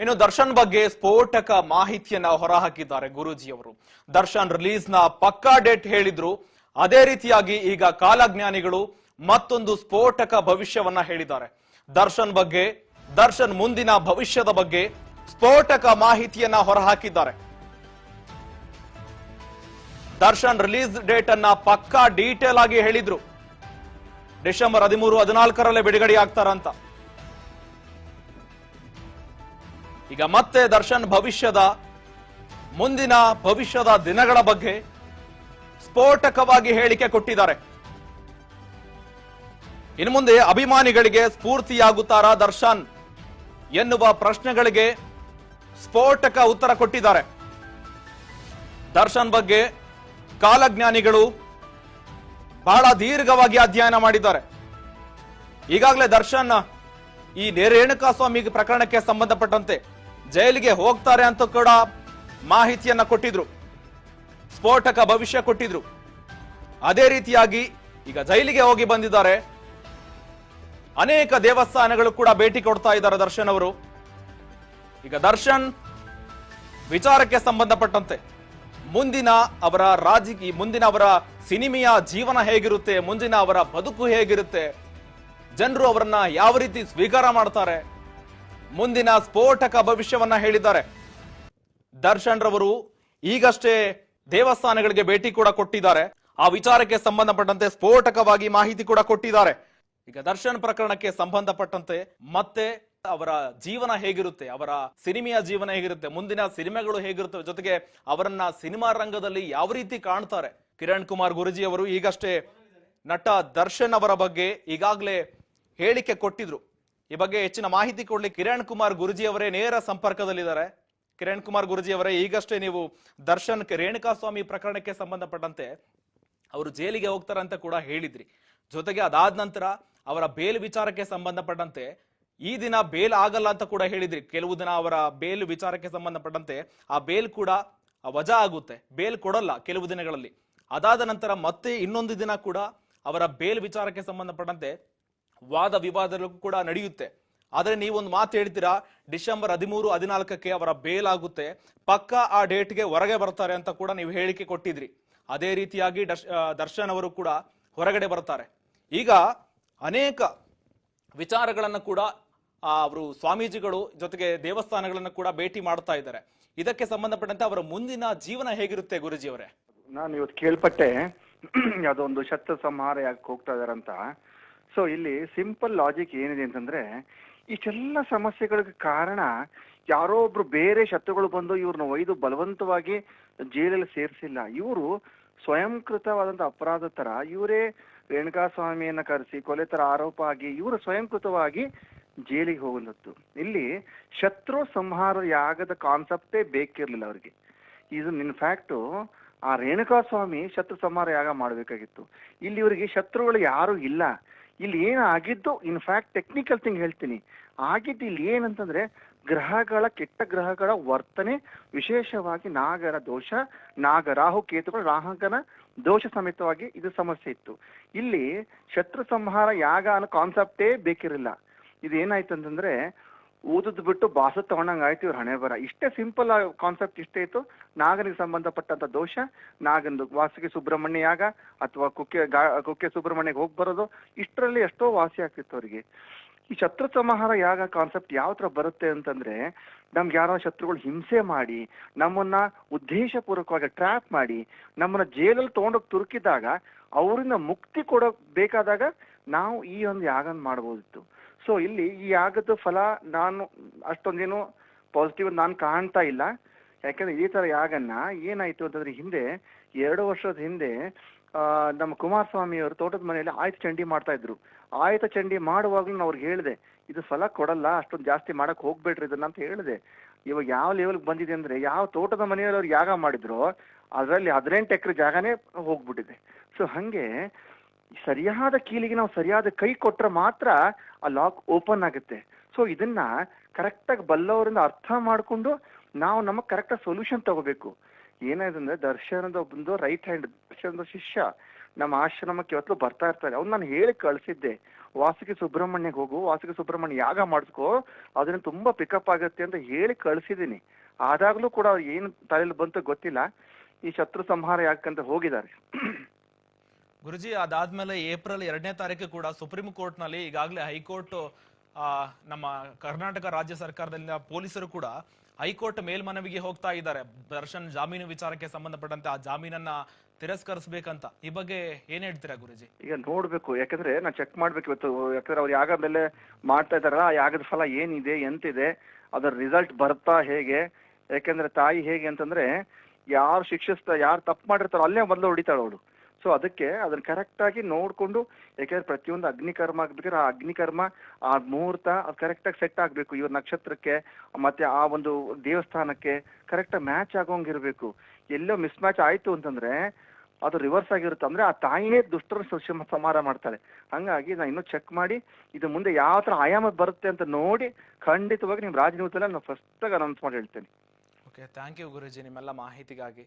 ಇನ್ನು ದರ್ಶನ್ ಬಗ್ಗೆ ಸ್ಫೋಟಕ ಮಾಹಿತಿಯನ್ನ ಹೊರಹಾಕಿದ್ದಾರೆ ಗುರೂಜಿಯವರು. ದರ್ಶನ್ ರಿಲೀಸ್ನ ಪಕ್ಕಾ ಡೇಟ್ ಹೇಳಿದ್ರು. ಅದೇ ರೀತಿಯಾಗಿ ಈಗ ಕಾಲಜ್ಞಾನಿಗಳು ಮತ್ತೊಂದು ಸ್ಫೋಟಕ ಭವಿಷ್ಯವನ್ನ ಹೇಳಿದ್ದಾರೆ. ದರ್ಶನ್ ಬಗ್ಗೆ, ದರ್ಶನ್ ಮುಂದಿನ ಭವಿಷ್ಯದ ಬಗ್ಗೆ ಸ್ಫೋಟಕ ಮಾಹಿತಿಯನ್ನ ಹೊರಹಾಕಿದ್ದಾರೆ. ದರ್ಶನ್ ರಿಲೀಸ್ ಡೇಟ್ ಅನ್ನ ಪಕ್ಕಾ ಡೀಟೇಲ್ ಆಗಿ ಹೇಳಿದ್ರು. ಡಿಸೆಂಬರ್ ಹದಿಮೂರು, ಹದಿನಾಲ್ಕರಲ್ಲೇ ಬಿಡುಗಡೆ ಆಗ್ತಾರಂತ ಈಗ ಮತ್ತೆ ದರ್ಶನ್ ಭವಿಷ್ಯದ, ಮುಂದಿನ ಭವಿಷ್ಯದ ದಿನಗಳ ಬಗ್ಗೆ ಸ್ಫೋಟಕವಾಗಿ ಹೇಳಿಕೆ ಕೊಟ್ಟಿದ್ದಾರೆ. ಇನ್ನು ಮುಂದೆ ಅಭಿಮಾನಿಗಳಿಗೆ ಸ್ಫೂರ್ತಿಯಾಗುತ್ತಾರಾ ದರ್ಶನ್ ಎನ್ನುವ ಪ್ರಶ್ನೆಗಳಿಗೆ ಸ್ಫೋಟಕ ಉತ್ತರ ಕೊಟ್ಟಿದ್ದಾರೆ. ದರ್ಶನ್ ಬಗ್ಗೆ ಕಾಲಜ್ಞಾನಿಗಳು ಬಹಳ ದೀರ್ಘವಾಗಿ ಅಧ್ಯಯನ ಮಾಡಿದ್ದಾರೆ. ಈಗಾಗಲೇ ದರ್ಶನ್ ಈ ರೇಣುಕಾ ಸ್ವಾಮಿ ಪ್ರಕರಣಕ್ಕೆ ಸಂಬಂಧಪಟ್ಟಂತೆ ಜೈಲಿಗೆ ಹೋಗ್ತಾರೆ ಅಂತ ಕೂಡ ಮಾಹಿತಿಯನ್ನ ಕೊಟ್ಟಿದ್ರು. ಸ್ಫೋಟಕ ಭವಿಷ್ಯ ಕೊಟ್ಟಿದ್ರು. ಅದೇ ರೀತಿಯಾಗಿ ಈಗ ಜೈಲಿಗೆ ಹೋಗಿ ಬಂದಿದ್ದಾರೆ. ಅನೇಕ ದೇವಸ್ಥಾನಗಳು ಕೂಡ ಭೇಟಿ ಕೊಡ್ತಾ ಇದ್ದಾರೆ ದರ್ಶನ್ ಅವರು. ಈಗ ದರ್ಶನ್ ವಿಚಾರಕ್ಕೆ ಸಂಬಂಧಪಟ್ಟಂತೆ ಮುಂದಿನ ಅವರ ರಾಜಕೀಯ ಮುಂದಿನ ಅವರ ಸಿನಿಮೆಯ ಜೀವನ ಹೇಗಿರುತ್ತೆ, ಮುಂದಿನ ಅವರ ಬದುಕು ಹೇಗಿರುತ್ತೆ, ಜನರು ಅವರನ್ನ ಯಾವ ರೀತಿ ಸ್ವೀಕಾರ ಮಾಡ್ತಾರೆ ಮುಂದಿನ ಸ್ಫೋಟಕ ಭವಿಷ್ಯವನ್ನ ಹೇಳಿದ್ದಾರೆ. ದರ್ಶನ್ ರವರು ಈಗಷ್ಟೇ ದೇವಸ್ಥಾನಗಳಿಗೆ ಭೇಟಿ ಕೂಡ ಕೊಟ್ಟಿದ್ದಾರೆ. ಆ ವಿಚಾರಕ್ಕೆ ಸಂಬಂಧಪಟ್ಟಂತೆ ಸ್ಫೋಟಕವಾಗಿ ಮಾಹಿತಿ ಕೂಡ ಕೊಟ್ಟಿದ್ದಾರೆ. ಈಗ ದರ್ಶನ್ ಪ್ರಕರಣಕ್ಕೆ ಸಂಬಂಧಪಟ್ಟಂತೆ ಮತ್ತೆ ಅವರ ಜೀವನ ಹೇಗಿರುತ್ತೆ, ಅವರ ಸಿನಿಮೆಯ ಜೀವನ ಹೇಗಿರುತ್ತೆ, ಮುಂದಿನ ಸಿನಿಮೆಗಳು ಹೇಗಿರುತ್ತವೆ ಜೊತೆಗೆ ಅವರನ್ನ ಸಿನಿಮಾ ರಂಗದಲ್ಲಿ ಯಾವ ರೀತಿ ಕಾಣ್ತಾರೆ? ಕಿರಣ್ ಕುಮಾರ್ ಗುರುಜಿ ಅವರು ಈಗಷ್ಟೇ ನಟ ದರ್ಶನ್ ಅವರ ಬಗ್ಗೆ ಈಗಾಗಲೇ ಹೇಳಿಕೆ ಕೊಟ್ಟಿದ್ರು. ಈ ಬಗ್ಗೆ ಹೆಚ್ಚಿನ ಮಾಹಿತಿ ಕೊಡಲಿ ಕಿರಣ್ ಕುಮಾರ್ ಗುರುಜಿ ಅವರೇ ನೇರ ಸಂಪರ್ಕದಲ್ಲಿದ್ದಾರೆ. ಕಿರಣ್ ಕುಮಾರ್ ಗುರುಜಿ ಅವರೇ ಈಗಷ್ಟೇ ನೀವು ದರ್ಶನ್ ರೇಣುಕಾ ಸ್ವಾಮಿ ಪ್ರಕರಣಕ್ಕೆ ಸಂಬಂಧಪಟ್ಟಂತೆ ಅವರು ಜೈಲಿಗೆ ಹೋಗ್ತಾರೆ ಅಂತ ಕೂಡ ಹೇಳಿದ್ರಿ. ಜೊತೆಗೆ ಅದಾದ ನಂತರ ಅವರ ಬೇಲ್ ವಿಚಾರಕ್ಕೆ ಸಂಬಂಧಪಟ್ಟಂತೆ ಈ ದಿನ ಬೇಲ್ ಆಗಲ್ಲ ಅಂತ ಕೂಡ ಹೇಳಿದ್ರಿ. ಕೆಲವು ದಿನ ಅವರ ಬೇಲ್ ವಿಚಾರಕ್ಕೆ ಸಂಬಂಧಪಟ್ಟಂತೆ ಆ ಬೇಲ್ ಕೂಡ ವಜಾ ಆಗುತ್ತೆ. ಬೇಲ್ ಕೊಡಲ್ಲ ಕೆಲವು ದಿನಗಳಲ್ಲಿ. ಅದಾದ ನಂತರ ಮತ್ತೆ ಇನ್ನೊಂದು ದಿನ ಕೂಡ ಅವರ ಬೇಲ್ ವಿಚಾರಕ್ಕೆ ಸಂಬಂಧಪಟ್ಟಂತೆ ವಾದ ವಿವಾದಗಳು ಕೂಡ ನಡೆಯುತ್ತೆ. ಆದರೆ ನೀವೊಂದು ಮಾತು ಹೇಳ್ತೀರಾ, ಡಿಸೆಂಬರ್ ಹದಿಮೂರು, ಹದಿನಾಲ್ಕಕ್ಕೆ ಅವರ ಬೇಲ್ ಆಗುತ್ತೆ, ಪಕ್ಕ ಆ ಡೇಟ್ಗೆ ಹೊರಗೆ ಬರ್ತಾರೆ ಅಂತ ಕೂಡ ನೀವು ಹೇಳಿಕೆ ಕೊಟ್ಟಿದ್ರಿ. ಅದೇ ರೀತಿಯಾಗಿ ದರ್ಶನ್ ಅವರು ಕೂಡ ಹೊರಗಡೆ ಬರ್ತಾರೆ. ಈಗ ಅನೇಕ ವಿಚಾರಗಳನ್ನು ಕೂಡ ಅವರು ಸ್ವಾಮೀಜಿಗಳು ಜೊತೆಗೆ ದೇವಸ್ಥಾನಗಳನ್ನು ಕೂಡ ಭೇಟಿ ಮಾಡ್ತಾ ಇದ್ದಾರೆ. ಇದಕ್ಕೆ ಸಂಬಂಧಪಟ್ಟಂತೆ ಅವರ ಮುಂದಿನ ಜೀವನ ಹೇಗಿರುತ್ತೆ ಗುರುಜಿ ಅವರೇ ನಾನು ಇವತ್ತು ಕೇಳ್ಪಟ್ಟೆ, ಅದೊಂದು ಶತ್ರು ಸಂಹಾರ ಯಾಕೆ ಹೋಗ್ತಾ ಇದಾರಂತ. ಸೊ ಇಲ್ಲಿ ಸಿಂಪಲ್ ಲಾಜಿಕ್ ಏನಿದೆ ಅಂತಂದ್ರೆ, ಇಷ್ಟೆಲ್ಲ ಸಮಸ್ಯೆಗಳಿಗೆ ಕಾರಣ ಯಾರೋ ಒಬ್ರು ಬೇರೆ ಶತ್ರುಗಳು ಬಂದು ಇವ್ರನ್ನ ಒಯ್ದು ಬಲವಂತವಾಗಿ ಜೈಲಲ್ಲಿ ಸೇರಿಸಿಲ್ಲ. ಇವರು ಸ್ವಯಂಕೃತವಾದಂತ ಅಪರಾಧ ತರ ಇವರೇ ರೇಣುಕಾ ಸ್ವಾಮಿಯನ್ನ ಕರೆಸಿ, ಕೊಲೆ ತರ ಆರೋಪ ಆಗಿ ಇವರು ಸ್ವಯಂಕೃತವಾಗಿ ಜೈಲಿಗೆ ಹೋಗುವಂಥದ್ದು ಇಲ್ಲಿ ಶತ್ರು ಸಂಹಾರ ಯಾಗದ ಕಾನ್ಸೆಪ್ಟೇ ಬೇಕಿರ್ಲಿಲ್ಲ ಅವ್ರಿಗೆ. ಇದು ಇನ್ ಫ್ಯಾಕ್ಟು ಆ ರೇಣುಕಾ ಸ್ವಾಮಿ ಶತ್ರು ಸಂಹಾರ ಯಾಗ ಮಾಡಬೇಕಾಗಿತ್ತು. ಇಲ್ಲಿ ಇವರಿಗೆ ಶತ್ರುಗಳು ಯಾರು ಇಲ್ಲ. ಇಲ್ಲಿ ಏನು ಆಗಿದ್ದು ಇನ್ಫ್ಯಾಕ್ಟ್ ಟೆಕ್ನಿಕಲ್ ಥಿಂಗ್ ಹೇಳ್ತೀನಿ. ಆಗಿದ್ದು ಇಲ್ಲಿ ಏನಂತಂದ್ರೆ, ಗ್ರಹಗಳ, ಕೆಟ್ಟ ಗ್ರಹಗಳ ವರ್ತನೆ, ವಿಶೇಷವಾಗಿ ನಾಗರ ದೋಷ ನಾಗ ರಾಹು ಕೇತುಗಳ ರಾಹಕನ ದೋಷ ಸಮೇತವಾಗಿ ಇದು ಸಮಸ್ಯೆ ಇತ್ತು. ಇಲ್ಲಿ ಶತ್ರು ಸಂಹಾರ, ಯಾಗ ಅನ್ನೋ ಕಾನ್ಸೆಪ್ಟೇ ಬೇಕಿರಲಿಲ್ಲ. ಇದೇನಾಯ್ತು ಅಂತಂದ್ರೆ ಊದದ್ ಬಿಟ್ಟು ಬಾಸ ತಗೊಂಡಂಗೆ ಆಯ್ತು ಇವ್ರ ಹಣೆ ಬರ. ಇಷ್ಟೇ ಸಿಂಪಲ್ ಕಾನ್ಸೆಪ್ಟ್ ಇಷ್ಟೇ ಇತ್ತು. ನಾಗನಿಗೆ ಸಂಬಂಧಪಟ್ಟಂತ ದೋಷ. ನಾಗಂದು ವಾಸುಕಿ ಸುಬ್ರಹ್ಮಣ್ಯ ಯಾಗ ಅಥವಾ ಕುಕ್ಕೆ ಕುಕ್ಕೆ ಸುಬ್ರಹ್ಮಣ್ಯಗೆ ಹೋಗಿ ಬರೋದು. ಇಷ್ಟರಲ್ಲಿ ಎಷ್ಟೋ ವಾಸಿ ಆಗ್ತಿತ್ತು ಅವರಿಗೆ. ಈ ಶತ್ರು ಸಂಹಾರ ಯಾಗ ಕಾನ್ಸೆಪ್ಟ್ ಯಾವ ತರ ಬರುತ್ತೆ ಅಂತಂದ್ರೆ, ನಮ್ಗೆ ಯಾರೋ ಶತ್ರುಗಳು ಹಿಂಸೆ ಮಾಡಿ, ನಮ್ಮನ್ನ ಉದ್ದೇಶಪೂರ್ವಕವಾಗಿ ಟ್ರ್ಯಾಪ್ ಮಾಡಿ, ನಮ್ಮನ್ನ ಜೈಲಲ್ಲಿ ತಗೊಂಡೋಗಿ ತುರುಕಿದಾಗ, ಅವರಿಂದ ಮುಕ್ತಿ ಕೊಡೋ ಬೇಕಾದಾಗ ನಾವು ಈ ಒಂದು ಯಾಗನ ಮಾಡ್ಬೋದಿತ್ತು. ಸೊ ಇಲ್ಲಿ ಈ ಯಾಗದ ಫಲ ನಾನು ಅಷ್ಟೊಂದೇನು ಪಾಸಿಟಿವ್ ನಾನು ಕಾಣ್ತಾ ಇಲ್ಲ. ಯಾಕಂದ್ರೆ ಈ ತರ ಯಾಗನ್ನ ಏನಾಯ್ತು ಅಂತಂದ್ರೆ ಹಿಂದೆ ಎರಡು ವರ್ಷದ ಹಿಂದೆ ನಮ್ಮ ಕುಮಾರಸ್ವಾಮಿ ಅವರು ತೋಟದ ಮನೆಯಲ್ಲಿ ಆಯ್ತ ಚಂಡಿ ಮಾಡ್ತಾ ಇದ್ರು. ಆಯ್ತ ಚಂಡಿ ಮಾಡುವಾಗ್ಲೂ ನಾನು ಅವ್ರಿಗೆ ಹೇಳಿದೆ, ಇದು ಫಲ ಕೊಡಲ್ಲ, ಅಷ್ಟೊಂದು ಜಾಸ್ತಿ ಮಾಡಕ್ ಹೋಗ್ಬೇಡ್ರಿ ಇದನ್ನ ಅಂತ ಹೇಳಿದೆ. ಇವಾಗ ಯಾವ ಲೆವೆಲ್ಗೆ ಬಂದಿದೆ ಅಂದ್ರೆ ಯಾವ ತೋಟದ ಮನೆಯಲ್ಲಿ ಅವ್ರು ಯಾಗ ಮಾಡಿದ್ರು, ಅದರಲ್ಲಿ ಹದಿನೆಂಟು ಎಕರೆ ಜಾಗನೇ ಹೋಗ್ಬಿಟ್ಟಿದೆ. ಸೊ ಹಂಗೆ ಸರಿಯಾದ ಕೀಲಿಗೆ ನಾವು ಸರಿಯಾದ ಕೈ ಕೊಟ್ರೆ ಮಾತ್ರ ಆ ಲಾಕ್ ಓಪನ್ ಆಗುತ್ತೆ. ಸೊ ಇದನ್ನ ಕರೆಕ್ಟಾಗಿ ಬಲ್ಲವರಿಂದ ಅರ್ಥ ಮಾಡಿಕೊಂಡು ನಾವು ನಮಗೆ ಕರೆಕ್ಟಾಗಿ ಸೊಲ್ಯೂಷನ್ ತಗೋಬೇಕು. ಏನಾಯ್ತು ಅಂದ್ರೆ ದರ್ಶನದ ಒಂದು ರೈಟ್ ಹ್ಯಾಂಡ್ ದರ್ಶನದ ಶಿಷ್ಯ ನಮ್ಮ ಆಶ್ರಮಕ್ಕೆ ಇವತ್ತು ಬರ್ತಾ ಇರ್ತಾರೆ. ಅವ್ನು ನಾನು ಹೇಳಿ ಕಳಿಸಿದ್ದೆ. ವಾಸುಕಿ ಸುಬ್ರಹ್ಮಣ್ಯಗೆ ಹೋಗು ವಾಸುಕಿ ಸುಬ್ರಹ್ಮಣ್ಯ ಯಾಗ ಮಾಡಿಸ್ಕೋ, ಅದನ್ನ ತುಂಬಾ ಪಿಕಪ್ ಆಗುತ್ತೆ ಅಂತ ಹೇಳಿ ಕಳ್ಸಿದೀನಿ ಆದಾಗ್ಲೂ ಕೂಡ ಅವ್ರು ಏನು ತಲೆಯಲ್ಲಿ ಬಂತು ಗೊತ್ತಿಲ್ಲ. ಈ ಶತ್ರು ಸಂಹಾರ ಯಾಕಂತ ಹೋಗಿದ್ದಾರೆ. ಗುರುಜಿ, ಅದಾದ್ಮೇಲೆ ಏಪ್ರಿಲ್ ಎರಡನೇ ತಾರೀಕು ಕೂಡ ಸುಪ್ರೀಂ ಕೋರ್ಟ್ನಲ್ಲಿ ಈಗಾಗಲೇ ಹೈಕೋರ್ಟ್ ನಮ್ಮ ಕರ್ನಾಟಕ ರಾಜ್ಯ ಸರ್ಕಾರದಿಂದ ಪೊಲೀಸರು ಕೂಡ ಹೈಕೋರ್ಟ್ ಮೇಲ್ಮನವಿಗೆ ಹೋಗ್ತಾ ಇದ್ದಾರೆ. ದರ್ಶನ್ ಜಾಮೀನು ವಿಚಾರಕ್ಕೆ ಸಂಬಂಧಪಟ್ಟಂತೆ ಆ ಜಾಮೀನನ್ನ ತಿರಸ್ಕರಿಸಬೇಕಂತ. ಈ ಬಗ್ಗೆ ಏನ್ ಹೇಳ್ತೀರಾ ಗುರುಜಿ? ಈಗ ನೋಡ್ಬೇಕು, ಯಾಕಂದ್ರೆ ನಾನು ಚೆಕ್ ಮಾಡ್ಬೇಕು ಇವತ್ತು. ಯಾಕಂದ್ರೆ ಅವ್ರು ಯಾಗ ಮೇಲೆ ಮಾಡ್ತಾ ಇದಾರಲ್ಲ ಆ ಯಾಗದ ಫಲ ಏನಿದೆ, ಎಂತಿದೆ, ಅದರ ರಿಸಲ್ಟ್ ಬರ್ತಾ ಹೇಗೆ? ಯಾಕಂದ್ರೆ ತಾಯಿ ಹೇಗೆ ಅಂತಂದ್ರೆ, ಯಾರು ಶಿಕ್ಷಿಸ್ತಾ, ಯಾರು ತಪ್ಪು ಮಾಡಿರ್ತಾರೋ ಅಲ್ಲೇ ಮೊದಲು ಹೊಡಿತಾಳ ಅವಳು. ಸೊ ಅದಕ್ಕೆ ಅದನ್ನ ಕರೆಕ್ಟ್ ಆಗಿ ನೋಡ್ಕೊಂಡು ಯಾಕಂದ್ರೆ ಪ್ರತಿಯೊಂದು ಅಗ್ನಿಕರ್ಮ ಆಗ್ಬೇಕಾದ್ರೆ ಆ ಅಗ್ನಿಕರ್ಮ ಆ ಮುಹೂರ್ತ ಅದು ಕರೆಕ್ಟ್ ಆಗಿ ಸೆಟ್ ಆಗ್ಬೇಕು. ಇವ್ರ ನಕ್ಷತ್ರಕ್ಕೆ, ಮತ್ತೆ ಆ ಒಂದು ದೇವಸ್ಥಾನಕ್ಕೆ ಕರೆಕ್ಟ್ ಮ್ಯಾಚ್ ಆಗೋಂಗಿರ್ಬೇಕು ಎಲ್ಲೋ ಮಿಸ್ ಮ್ಯಾಚ್ ಆಯ್ತು ಅಂತಂದ್ರೆ, ಅದು ರಿವರ್ಸ್ ಆಗಿರುತ್ತೆ. ಅಂದ್ರೆ ಆ ತಾಯಿನೇ ದುಷ್ಟರ ಸುಶಮ ಸಂಹಾರ ಮಾಡ್ತಾಳೆ. ಹಂಗಾಗಿ ನಾನು ಇನ್ನೂ ಚೆಕ್ ಮಾಡಿ, ಇದು ಮುಂದೆ ಯಾವ ತರ ಆಯಾಮ ಬರುತ್ತೆ ಅಂತ ನೋಡಿ, ಖಂಡಿತವಾಗಿ ನಿಮ್ ರಾಜನೀತಿಯಲ್ಲಿ ನಾನು ಫಸ್ಟ್ ಆಗಿ ಅನೌನ್ಸ್ ಮಾಡಿ ಹೇಳ್ತೇನೆ. ಓಕೆ ಥ್ಯಾಂಕ್ ಯು ಗುರುಜಿ ನಿಮ್ಮೆಲ್ಲ ಮಾಹಿತಿಗಾಗಿ.